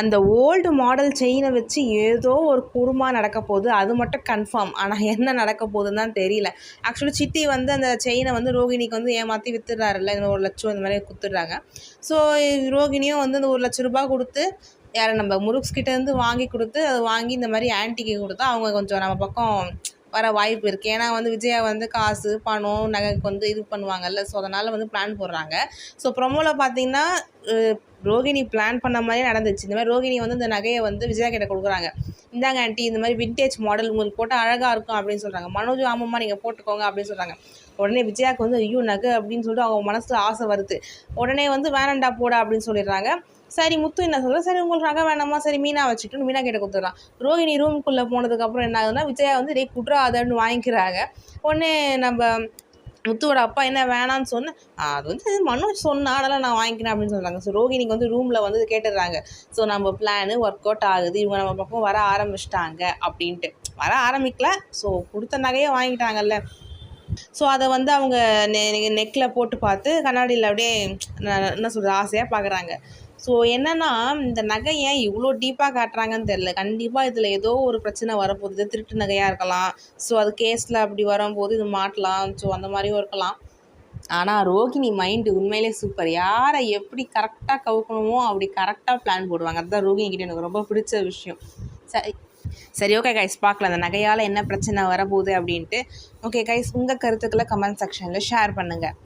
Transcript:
அந்த old model செயினை வச்சு ஏதோ ஒரு குருமா நடக்க போகுது. அது மட்டும் கன்ஃபார்ம் ஆனால் என்ன நடக்க போகுதுன்னு தான் தெரியல. ஆக்சுவலி சித்தி வந்து அந்த செயினை வந்து ரோகிணிக்கு வந்து ஏமாற்றி வித்துடுறாருல்ல. இந்த ஒரு லட்சம் இந்த மாதிரி கொடுத்துட்றாங்க. ஸோ ரோகிணியும் வந்து அந்த ஒரு லட்ச ரூபாய் கொடுத்து யாரை நம்ம முருக்ஸ் கிட்டேருந்து வாங்கி கொடுத்து அதை வாங்கி இந்த மாதிரி ஆன்ட்டிக்கு கொடுத்தா அவங்க கொஞ்சம் நம்ம பக்கம் வர வாய்ப்பு இருக்குது ஏன்னா வந்து விஜயா வந்து காசு பணம் நகைக்கு வந்து இது பண்ணுவாங்கல்ல. ஸோ அதனால் வந்து பிளான் போடுறாங்க. ஸோ ப்ரொமோவில் பார்த்தீங்கன்னா ரோகிணி பிளான் பண்ண மாதிரியே நடந்துச்சு. இந்த மாதிரி ரோகிணி வந்து இந்த நகையை வந்து விஜயா கிட்ட கொடுக்குறாங்க. இந்தாங்க ஆண்டி இந்த மாதிரி விண்டேஜ் மாடல் உங்களுக்கு போட்டால் அழகாக இருக்கும் அப்படின்னு சொல்கிறாங்க மனோஜ் ஆமாம்மா நீங்கள் போட்டுக்கோங்க அப்படின்னு சொல்கிறாங்க உடனே விஜயாவுக்கு வந்து ஐயோ நகை அப்படின்னு சொல்லிட்டு அவங்க மனசில் ஆசை வருது. உடனே வந்து வேணண்டா போடா அப்படின்னு சொல்லிடுறாங்க. சரி முத்து என்ன சொல்கிறேன் சரி உங்களுக்கு நகை வேணாமா? சரி மீனா வச்சுட்டு மீனா கிட்ட கொடுத்துட்றான். ரோகிணி ரூமுக்குள்ளே போனதுக்கப்புறம் என்ன ஆகுதுன்னா விஜயா வந்து டே குட்ராதன்னு வாங்கிக்கிறாங்க. உடனே நம்ம முத்துவோட அப்பா என்ன வேணான்னு சொன்னேன் அது வந்து மனோஜ் சொன்னா அதெல்லாம் நான் வாங்கிக்கிறேன் அப்படின்னு சொல்கிறாங்க ஸோ ரோகிணிக்கு வந்து ரூமில் வந்து கேட்டுடுறாங்க. ஸோ நம்ம பிளானு ஒர்க் அவுட் ஆகுது. இவங்க நம்ம பக்கம் வர ஆரம்பிச்சிட்டாங்க அப்படின்ட்டு. வர ஆரம்பிக்கல. ஸோ கொடுத்த நகையை வாங்கிட்டாங்கல்ல. ஸோ அதை வந்து அவங்க நெ நெக்கில் போட்டு பார்த்து கண்ணாடியில் அப்படியே என்ன சொல்கிறது ஆசையாக பார்க்குறாங்க. ஸோ என்னென்னா இந்த நகை ஏன் இவ்வளோ டீப்பாக காட்டுறாங்கன்னு தெரில கண்டிப்பாக இதில் ஏதோ ஒரு பிரச்சனை வரப்போகுது. திருட்டு நகையாக இருக்கலாம். ஸோ அது கேஸில் அப்படி வரும்போது இது மாட்டலாம். ஸோ அந்த மாதிரியும் இருக்கலாம். ஆனால் ரோகிணி மைண்டு உண்மையிலே சூப்பர் யாரை எப்படி கரெக்டாக கவுக்கணுமோ அப்படி கரெக்டாக பிளான் போடுவாங்க. அதுதான் ரோகிணி கிட்டே எனக்கு ரொம்ப பிடிச்ச விஷயம். சரி சரி ஓகே கைஸ் பார்க்கலாம். அந்த நகையால் என்ன பிரச்சனை வரப்போகுது அப்படின்ட்டு. ஓகே கைஸ் உங்கள் கருத்துக்களை கமெண்ட் செக்ஷனில் ஷேர் பண்ணுங்கள்